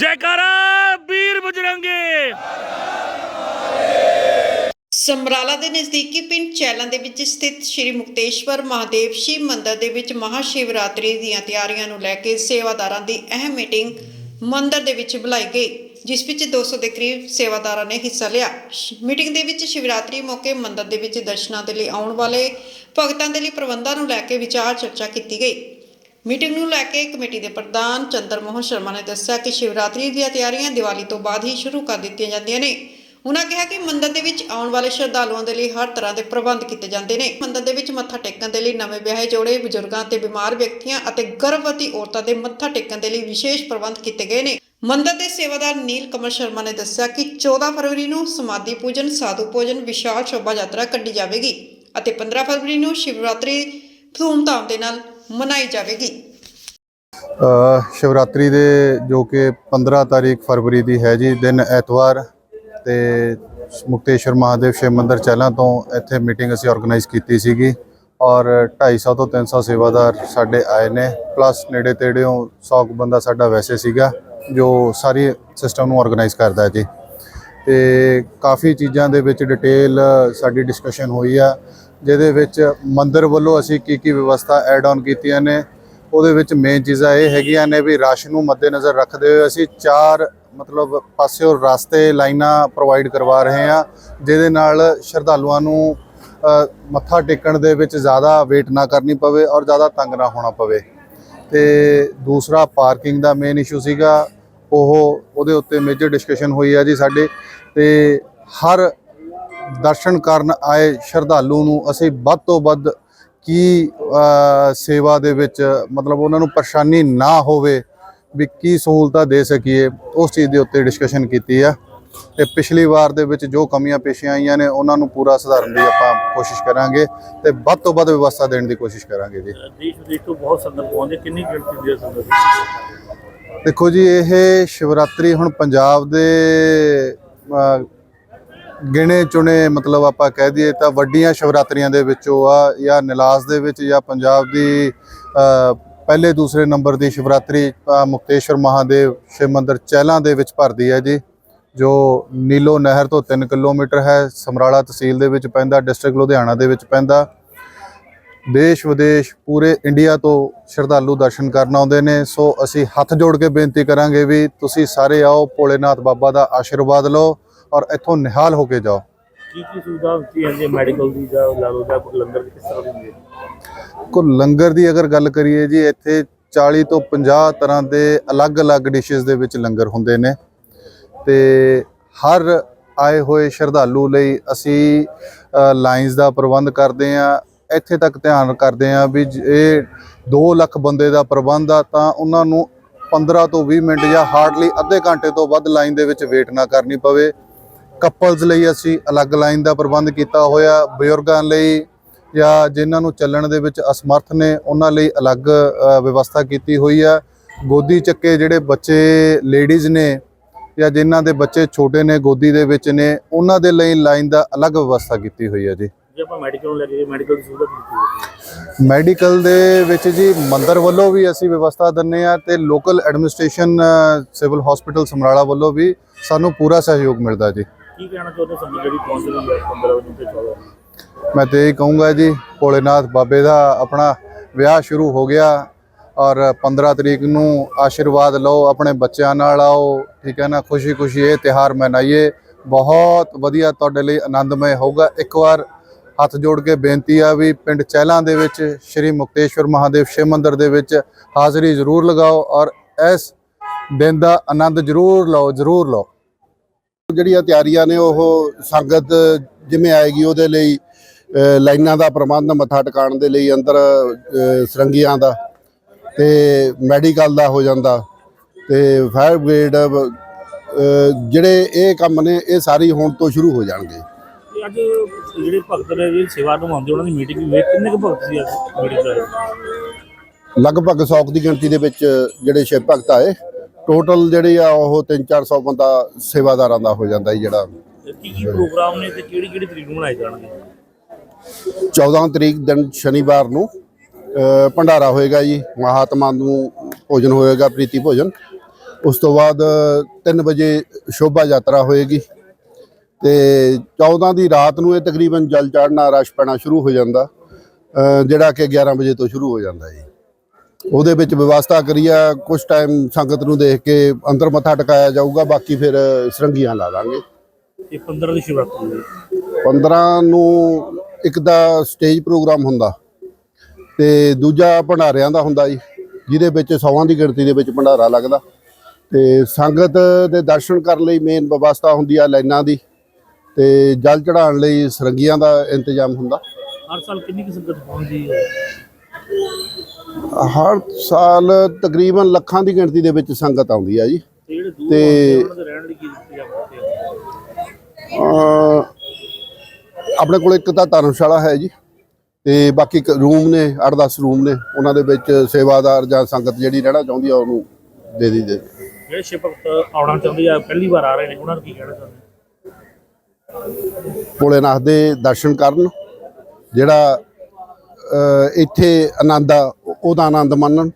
ਜੈਕਾਰਾ ਵੀਰ ਬਜਰੰਗੇ। ਸਮਰਾਲਾ ਦੇ ਨਜ਼ਦੀਕੀ ਪਿੰਡ ਚੈਲਾਂ ਦੇ ਵਿੱਚ ਸਥਿਤ ਸ੍ਰੀ ਮੁਕਤੇਸ਼ਵਰ ਮਹਾਦੇਵ ਸ਼ਿਵ ਮੰਦਰ ਦੇ ਵਿੱਚ ਮਹਾ ਸ਼ਿਵਰਾਤਰੀ ਦੀਆਂ ਤਿਆਰੀਆਂ ਨੂੰ ਲੈ ਕੇ ਸੇਵਾਦਾਰਾਂ ਦੀ ਅਹਿਮ ਮੀਟਿੰਗ ਮੰਦਰ ਦੇ ਵਿੱਚ ਬੁਲਾਈ ਗਈ, ਜਿਸ ਵਿੱਚ 200 ਦੇ ਕਰੀਬ ਸੇਵਾਦਾਰਾਂ ਨੇ ਹਿੱਸਾ ਲਿਆ। ਮੀਟਿੰਗ ਦੇ ਵਿੱਚ ਸ਼ਿਵਰਾਤਰੀ ਮੌਕੇ ਮੰਦਰ ਦੇ ਵਿੱਚ ਦਰਸ਼ਨਾਂ ਦੇ ਲਈ ਆਉਣ ਵਾਲੇ ਭਗਤਾਂ ਦੇ ਲਈ ਪ੍ਰਬੰਧਾਂ ਨੂੰ ਲੈ ਕੇ ਵਿਚਾਰ ਚਰਚਾ ਕੀਤੀ ਗਈ। ਮੀਟਿੰਗ ਨੂੰ ਲੈ ਕੇ ਕਮੇਟੀ ਦੇ ਪ੍ਰਧਾਨ ਚੰਦਰ ਮੋਹਨ ਸ਼ਰਮਾ ਨੇ ਦੱਸਿਆ ਕਿ ਸ਼ਿਵਰਾਤਰੀ ਦੀਆਂ ਤਿਆਰੀਆਂ ਦੀਵਾਲੀ ਤੋਂ ਬਾਅਦ ਹੀ ਸ਼ੁਰੂ ਕਰ ਦਿੱਤੀਆਂ ਜਾਂਦੀਆਂ ਨੇ। ਉਹਨਾਂ ਕਿਹਾ ਕਿ ਮੰਦਿਰ ਦੇ ਵਿੱਚ ਆਉਣ ਵਾਲੇ ਸ਼ਰਧਾਲੂਆਂ ਦੇ ਲਈ ਹਰ ਤਰ੍ਹਾਂ ਦੇ ਪ੍ਰਬੰਧ ਕੀਤੇ ਜਾਂਦੇ ਨੇ। ਮੰਦਿਰ ਦੇ ਵਿੱਚ ਮੱਥਾ ਟੇਕਣ ਦੇ ਲਈ ਨਵੇਂ ਵਿਆਹੇ ਜੋੜੇ, ਬਜ਼ੁਰਗਾਂ ਤੇ ਬਿਮਾਰ ਵਿਅਕਤੀਆਂ ਅਤੇ ਗਰਭਵਤੀ ਔਰਤਾਂ ਦੇ ਮੱਥਾ ਟੇਕਣ ਦੇ ਲਈ ਵਿਸ਼ੇਸ਼ ਪ੍ਰਬੰਧ ਕੀਤੇ ਗਏ ਨੇ। ਮੰਦਿਰ ਦੇ ਸੇਵਾਦਾਰ ਨੀਲ ਕਮਲ ਸ਼ਰਮਾ ਨੇ ਦੱਸਿਆ ਕਿ 14 ਫਰਵਰੀ ਨੂੰ ਸਮਾਧੀ ਪੂਜਨ, ਸਾਧੂ ਭੋਜਨ ਵਿਸ਼ਾਲ ਸ਼ੋਭਾ ਯਾਤਰਾ ਕੱਢੀ ਜਾਵੇਗੀ ਅਤੇ 15 ਫਰਵਰੀ ਨੂੰ ਸ਼ਿਵਰਾਤਰੀ ਧੂਮਧਾਮ ਦੇ ਨਾਲ ਮਨਾਈ ਜਾਵੇਗੀ। ਸ਼ਿਵਰਾਤਰੀ ਦੇ ਜੋ ਕਿ 15 ਤਾਰੀਖ ਫਰਵਰੀ ਦੀ ਹੈ ਜੀ, ਦਿਨ ਐਤਵਾਰ ਤੇ ਮੁਕਤੇਸ਼ਵਰ ਮਹਾਦੇਵ ਸ਼ਿਵ ਮੰਦਿਰ ਚਹਿਲਾਂ ਤੋਂ ਇੱਥੇ ਮੀਟਿੰਗ ਅਸੀਂ ਆਰਗੇਨਾਈਜ਼ ਕੀਤੀ ਸੀਗੀ ਔਰ 250 ਤੋਂ 300 ਸੇਵਾਦਾਰ ਸਾਡੇ ਆਏ ਨੇ ਪਲੱਸ ਨੇੜੇ ਤੇੜਿਓਂ 100 ਕੁ ਬੰਦਾ ਸਾਡਾ ਵੈਸੇ ਸੀਗਾ ਜੋ ਸਾਰੀ ਸਿਸਟਮ ਨੂੰ ਆਰਗੇਨਾਈਜ਼ ਕਰਦਾ ਹੈ ਜੀ। ਤੇ ਕਾਫੀ ਚੀਜ਼ਾਂ ਦੇ ਵਿੱਚ ਡਿਟੇਲ ਸਾਡੀ ਡਿਸਕਸ਼ਨ ਹੋਈ ਆ। ਜਿਹਦੇ ਵਿੱਚ ਮੰਦਰ ਵੱਲੋਂ ਅਸੀਂ ਕੀ ਕੀ ਵਿਵਸਥਾ ਐਡ ਆਨ ਕੀਤੀਆਂ ਨੇ, ਉਹਦੇ ਵਿੱਚ ਮੇਨ ਚੀਜ਼ਾਂ ਇਹ ਹੈਗੀਆਂ ਨੇ ਵੀ ਰਸ਼ ਨੂੰ ਮੱਦੇਨਜ਼ਰ ਰੱਖਦੇ ਹੋਏ ਅਸੀਂ ਚਾਰ ਮਤਲਬ ਪਾਸਿਓ ਰਸਤੇ, ਲਾਈਨਾਂ ਪ੍ਰੋਵਾਈਡ ਕਰਵਾ ਰਹੇ ਹਾਂ, ਜਿਹਦੇ ਨਾਲ ਸ਼ਰਧਾਲੂਆਂ ਨੂੰ ਮੱਥਾ ਟੇਕਣ ਦੇ ਵਿੱਚ ਜ਼ਿਆਦਾ ਵੇਟ ਨਾ ਕਰਨੀ ਪਵੇ ਔਰ ਜ਼ਿਆਦਾ ਤੰਗ ਨਾ ਹੋਣਾ ਪਵੇ। ਤੇ ਦੂਸਰਾ ਪਾਰਕਿੰਗ ਦਾ ਮੇਨ ਇਸ਼ੂ ਸੀਗਾ, ਉਹ ਉਹਦੇ ਉੱਤੇ ਮੇਜਰ ਡਿਸਕਸ਼ਨ ਹੋਈ ਹੈ ਜੀ ਸਾਡੇ, ਤੇ ਹਰ ਦਰਸ਼ਨ ਕਰਨ ਆਏ ਸ਼ਰਧਾਲੂ ਨੂੰ ਅਸੀਂ ਵੱਧ ਤੋਂ ਵੱਧ ਕੀ ਸੇਵਾ ਦੇ ਵਿੱਚ ਮਤਲਬ ਉਹਨਾਂ ਨੂੰ ਪਰੇਸ਼ਾਨੀ ਨਾ ਹੋਵੇ ਵੀ ਕੀ ਸਹੂਲਤਾਂ ਦੇ ਸਕੀਏ ਉਸ ਚੀਜ਼ ਦੇ ਉੱਤੇ ਡਿਸਕਸ਼ਨ ਕੀਤੀ ਆ। ਤੇ ਪਿਛਲੀ ਵਾਰ ਦੇ ਵਿੱਚ ਜੋ ਕਮੀਆਂ ਪੇਸ਼ੀਆਂ ਆਈਆਂ ਨੇ ਉਹਨਾਂ ਨੂੰ ਪੂਰਾ ਸੁਧਾਰਨ ਦੀ ਆਪਾਂ ਕੋਸ਼ਿਸ਼ ਕਰਾਂਗੇ ਤੇ ਵੱਧ ਤੋਂ ਵੱਧ ਵਿਵਸਥਾ ਦੇਣ ਦੀ ਕੋਸ਼ਿਸ਼ ਕਰਾਂਗੇ ਜੀ। ਦੇਸ਼ ਵਿਦੇਸ਼ ਤੋਂ ਬਹੁਤ ਸੰਗਤ ਪਹੁੰਚੇ ਕਿੰਨੀ ਗਿਣਤੀ ਦੀ ਸੰਗਤ? ਦੇਖੋ ਜੀ ਇਹ ਸ਼ਿਵਰਾਤਰੀ ਹੁਣ ਪੰਜਾਬ ਦੇ ਗਿਣੇ ਚੁਣੇ ਮਤਲਬ ਆਪਾਂ ਕਹਿ ਦਈਏ ਤਾਂ ਵੱਡੀਆਂ ਸ਼ਿਵਰਾਤਰੀਆਂ ਦੇ ਵਿੱਚੋਂ ਆ ਜਾਂ ਨਿਲਾਸ ਦੇ ਵਿੱਚ ਜਾਂ ਪੰਜਾਬ ਦੀ ਪਹਿਲੇ ਦੂਸਰੇ ਨੰਬਰ ਦੀ ਸ਼ਿਵਰਾਤਰੀ ਮੁਕਤੇਸ਼ਵਰ ਮਹਾਦੇਵ ਸ਼ਿਵ ਮੰਦਿਰ ਚਹਿਲਾਂ ਦੇ ਵਿੱਚ ਭਰਦੀ ਹੈ ਜੀ, ਜੋ ਨੀਲੋ ਨਹਿਰ ਤੋਂ 3 ਕਿਲੋਮੀਟਰ ਹੈ, ਸਮਰਾਲਾ ਤਹਿਸੀਲ ਦੇ ਵਿੱਚ ਪੈਂਦਾ, ਡਿਸਟ੍ਰਿਕਟ ਲੁਧਿਆਣਾ ਦੇ ਵਿੱਚ ਪੈਂਦਾ। ਦੇਸ਼ ਵਿਦੇਸ਼ ਪੂਰੇ ਇੰਡੀਆ ਤੋਂ ਸ਼ਰਧਾਲੂ ਦਰਸ਼ਨ ਕਰਨ ਆਉਂਦੇ ਨੇ, ਸੋ ਅਸੀਂ ਹੱਥ ਜੋੜ ਕੇ ਬੇਨਤੀ ਕਰਾਂਗੇ ਵੀ ਤੁਸੀਂ ਸਾਰੇ ਆਓ, ਭੋਲੇਨਾਥ ਬਾਬਾ ਦਾ ਆਸ਼ੀਰਵਾਦ ਲਓ। ਔਰ ਇੱਥੋਂ ਨਿਹਾਲ ਹੋ ਕੇ ਜਾਓ। ਕੀ ਕੀ ਸੁਵਿਧਾ ਜਾਂਦੀ ਹੈ ਮੈਡੀਕਲ ਦੀ ਜਾਂ ਲਾ ਲਓ ਜਾਂ ਲੰਗਰ ਦੀ ਕਿਸ ਤਰ੍ਹਾਂ ਦੀ ਹੁੰਦੀ ਹੈ ਕੋ ਲੰਗਰ ਦੀ ਅਗਰ ਗੱਲ ਕਰੀਏ ਜੀ ਇੱਥੇ 40 ਤੋਂ 50 ਤਰ੍ਹਾਂ ਦੇ ਅਲੱਗ-ਅਲੱਗ ਡਿਸ਼ਸ ਦੇ ਵਿੱਚ ਲੰਗਰ ਹੁੰਦੇ ਨੇ। ਤੇ ਹਰ ਆਏ ਹੋਏ ਸ਼ਰਧਾਲੂ ਲਈ ਅਸੀਂ ਲਾਈਨਸ ਦਾ ਪ੍ਰਬੰਧ ਕਰਦੇ ਆ ਇੱਥੇ ਤੱਕ ਧਿਆਨ ਕਰਦੇ ਆ ਵੀ ਜ- ਇਹ 2 ਲੱਖ ਬੰਦੇ ਦਾ ਪ੍ਰਬੰਧ ਆ ਤਾਂ ਉਹਨਾਂ ਨੂੰ 15 ਤੋਂ 20 ਮਿੰਟ ਜਾਂ ਹਾਰਡਲੀ ਅੱਧੇ ਘੰਟੇ ਤੋਂ ਵੱਧ ਲਾਈਨ ਦੇ ਵਿੱਚ ਵੇਟ ਨਾ ਕਰਨੀ ਪਵੇ। ਕਪਲਸ ਲਈ ਅਸੀਂ ਅਲੱਗ ਲਾਈਨ ਦਾ ਪ੍ਰਬੰਧ ਕੀਤਾ ਹੋਇਆ ਬਜ਼ੁਰਗਾਂ ਲਈ ਜਾਂ ਜਿਨ੍ਹਾਂ ਨੂੰ ਚੱਲਣ ਦੇ ਵਿੱਚ ਅਸਮਰਥ ਨੇ ਉਹਨਾਂ ਲਈ ਅਲੱਗ ਵਿਵਸਥਾ ਕੀਤੀ ਹੋਈ ਆ। ਗੋਦੀ ਚੱਕੇ ਜਿਹੜੇ ਬੱਚੇ ਲੇਡੀਜ਼ ਨੇ ਜਾਂ ਜਿਨ੍ਹਾਂ ਦੇ ਬੱਚੇ ਛੋਟੇ ਨੇ ਗੋਦੀ ਦੇ ਵਿੱਚ ਨੇ ਉਹਨਾਂ ਦੇ ਲਈ ਲਾਈਨ ਦਾ ਅਲੱਗ ਵਿਵਸਥਾ ਕੀਤੀ ਹੋਈ ਹੈ ਜੀ। ਜੇ ਆਪਾਂ ਮੈਡੀਕਲ ਨੂੰ ਲੈ ਕੇ ਮੈਡੀਕਲ ਦੀ ਸੁਵਿਧਾ ਦਿੱਤੀ ਜਾਂਦੀ ਹੈ। ਮੈਡੀਕਲ ਦੇ ਵਿੱਚ ਜੀ ਮੰਦਰ ਵੱਲੋਂ ਵੀ ਅਸੀਂ ਵਿਵਸਥਾ ਦਿੰਨੇ ਆ ਤੇ local administration civil hospital Samrala ਵੱਲੋਂ ਵੀ ਸਾਨੂੰ ਪੂਰਾ ਸਹਿਯੋਗ ਮਿਲਦਾ ਜੀ। ਕੀ ਕਹਿਣਾ ਚਾਹੁੰਦੇ ਹੋ ਜਿਹੜੀ ਪਹੁੰਚ ਰਹੀ ਹੈ 15 ਵਜੇ ਤੇ 14 ਮੈਂ ਤੇ ਇਹ ਕਹੂੰਗਾ ਜੀ, ਭੋਲੇਨਾਥ ਬਾਬੇ ਦਾ ਆਪਣਾ ਵਿਆਹ ਸ਼ੁਰੂ ਹੋ ਗਿਆ ਔਰ 15 ਤਰੀਕ ਨੂੰ ਆਸ਼ੀਰਵਾਦ ਲਓ, ਆਪਣੇ ਬੱਚਿਆਂ ਨਾਲ ਆਓ, ਠੀਕ ਹੈ ਨਾ ਖੁਸ਼ੀ ਖੁਸ਼ੀ ਇਹ ਤਿਹਾਰ ਮਨਾਈਏ। ਬਹੁਤ ਵਧੀਆ ਤੁਹਾਡੇ ਲਈ ਆਨੰਦਮय ਹੋਊਗਾ। ਇੱਕ ਵਾਰ ਹੱਥ ਜੋੜ ਕੇ ਬੇਨਤੀ ਆ ਵੀ ਪਿੰਡ ਚਹਿਲਾਂ ਦੇ ਵਿੱਚ, ਸ੍ਰੀ ਮੁਕਤੇਸ਼ਵਰ ਮਹਾਦੇਵ ਸ਼ਿਵ ਮੰਦਿਰ ਦੇ ਵਿੱਚ ਹਾਜ਼ਰੀ ਜ਼ਰੂਰ ਲਗਾਓ ਔਰ ਇਸ ਦਿਨ ਦਾ ਆਨੰਦ ਜ਼ਰੂਰ ਲਓ ਜ਼ਰੂਰ ਲਓ। ਜਿਹੜੀਆਂ ਤਿਆਰੀਆਂ ਨੇ ਉਹ ਸੰਗਤ ਜਿਵੇਂ ਆਏਗੀ ਉਹਦੇ ਲਈ ਲਾਈਨਾਂ ਦਾ ਪ੍ਰਬੰਧ ਮੱਥਾ ਟਿਕਾਣ ਦੇ ਲਈ ਅੰਦਰ ਸਰੰਗੀਆਂ ਦਾ ਤੇ ਮੈਡੀਕਲ ਦਾ ਹੋ ਜਾਂਦਾ ਤੇ ਫਾਇਰ ਬ੍ਰਿਗੇਡ ਜਿਹੜੇ ਇਹ ਕੰਮ ਨੇ ਇਹ ਸਾਰੀ ਹੁਣ ਤੋਂ ਸ਼ੁਰੂ ਹੋ ਜਾਣਗੇ। ਤੇ ਅੱਜ ਜਿਹੜੇ ਭਗਤ ਨੇ ਜਿਹੜੀ ਸੇਵਾ ਨਿਭਾਉਂਦੇ ਉਹਨਾਂ ਦੀ ਮੀਟਿੰਗ ਵੀ ਹੋਈ ਕਿੰਨੇ ਕੁ ਭਗਤ ਸੀ ਅੱਜ ਮੀਟਿੰਗ ਦਾ? ਲਗਭਗ 100 ਦੀ ਗਿਣਤੀ ਦੇ ਵਿੱਚ ਜਿਹੜੇ ਸ਼ਿਵ ਭਗਤ ਆਏ। ਟੋਟਲ ਜਿਹੜੀ ਆ ਉਹ 3-400 ਬੰਦਾ ਸੇਵਾਦਾਰਾਂ ਦਾ ਹੋ ਜਾਂਦਾ ਜੀ ਜਿਹੜਾ। ਕੀ ਕੀ ਪ੍ਰੋਗਰਾਮ ਨੇ ਤੇ ਕਿਹੜੀ ਕਿਹੜੀ ਤਰੀਕ ਨੂੰ ਮਨਾਏ ਜਾਣਗੇ? 14 ਤਰੀਕ ਦਿਨ ਸ਼ਨੀਵਾਰ ਨੂੰ ਭੰਡਾਰਾ ਹੋਏਗਾ ਜੀ ਮਹਾਤਮਾ ਨੂੰ ਭੋਜਨ ਹੋਏਗਾ ਪ੍ਰੀਤੀ ਭੋਜਨ। ਉਸ ਤੋਂ ਬਾਅਦ 3 ਵਜੇ ਸ਼ੋਭਾ ਯਾਤਰਾ ਹੋਏਗੀ। ਤੇ 14 ਦੀ ਰਾਤ ਨੂੰ ਇਹ ਤਕਰੀਬਨ ਜਲ ਚੜ੍ਹਨਾ ਰਸ਼ ਪੈਣਾ ਸ਼ੁਰੂ ਹੋ ਜਾਂਦਾ। ਜਿਹੜਾ ਕਿ 11 ਵਜੇ ਤੋਂ ਸ਼ੁਰੂ ਹੋ ਜਾਂਦਾ ਜੀ। ਉਹਦੇ ਵਿੱਚ ਵਿਵਸਥਾ ਕਰੀਆ ਕੁਝ ਟਾਈਮ ਸੰਗਤ ਨੂੰ ਦੇਖ ਕੇ ਅੰਦਰ ਮੱਥਾ ਟਿਕਾਇਆ ਜਾਊਗਾ ਬਾਕੀ ਫਿਰ ਸਰੰਗੀਆਂ ਲਾ ਦਾਂਗੇ ਇਹ 15 ਦੀ ਹੈ। 15 ਨੂੰ ਇੱਕ ਦਾ ਸਟੇਜ ਪ੍ਰੋਗਰਾਮ ਹੁੰਦਾ ਤੇ ਦੂਜਾ ਭੰਡਾਰਿਆਂ ਦਾ ਹੁੰਦਾ ਜੀ ਜਿਹਦੇ ਵਿੱਚ ਸੌਵਾਂ ਦੀ ਗਿਣਤੀ ਦੇ ਵਿੱਚ ਭੰਡਾਰਾ ਲੱਗਦਾ ਤੇ ਸੰਗਤ ਦੇ ਦਰਸ਼ਨ ਕਰਨ ਲਈ ਮੇਨ ਵਿਵਸਥਾ ਹੁੰਦੀ ਆ ਲਾਈਨਾਂ ਦੀ ਤੇ ਜਲ ਚੜਾਉਣ ਲਈ ਸਰੰਗੀਆਂ ਦਾ ਇੰਤਜ਼ਾਮ ਹੁੰਦਾ। ਹਰ ਸਾਲ ਕਿੰਨੀ ਕੁ ਸੰਗਤ ਪਹੁੰਚਦੀ ਹੈ? ਹਰ ਸਾਲ ਤਕਰੀਬਨ ਲੱਖਾਂ ਦੀ ਗਿਣਤੀ ਦੇ ਵਿੱਚ ਸੰਗਤ ਆਉਂਦੀ ਆ ਜੀ। ਤੇ ਆਪਣੇ ਕੋਲ ਇੱਕ ਤਾਂ ਧਰਮਸ਼ਾਲਾ ਹੈ ਜੀ ਤੇ ਬਾਕੀ ਰੂਮ ਨੇ 8-10 ਰੂਮ ਨੇ ਉਹਨਾਂ ਦੇ ਵਿੱਚ ਸੇਵਾਦਾਰ ਜਾਂ ਸੰਗਤ ਜਿਹੜੀ ਰਹਿਣਾ ਚਾਹੁੰਦੀ ਆ ਉਹਨੂੰ ਦੇ ਦੀ ਦੇ ਜਿਹੜੇ ਭਗਤ ਆਉਣਾ ਚਾਹੁੰਦੇ ਆ ਪਹਿਲੀ ਵਾਰ ਆ ਰਹੇ ਨੇ ਉਹਨਾਂ ਨੂੰ ਕੀ ਕਹਿਣਾ ਚਾਹੁੰਦੇ? ਭੋਲੇਨਾਥ ਦੇ ਦਰਸ਼ਨ ਕਰਨ ਜਿਹੜਾ ਇੱਥੇ ਆਨੰਦ ਆ ਉਹਦਾ ਆਨੰਦ ਮਾਣਨ।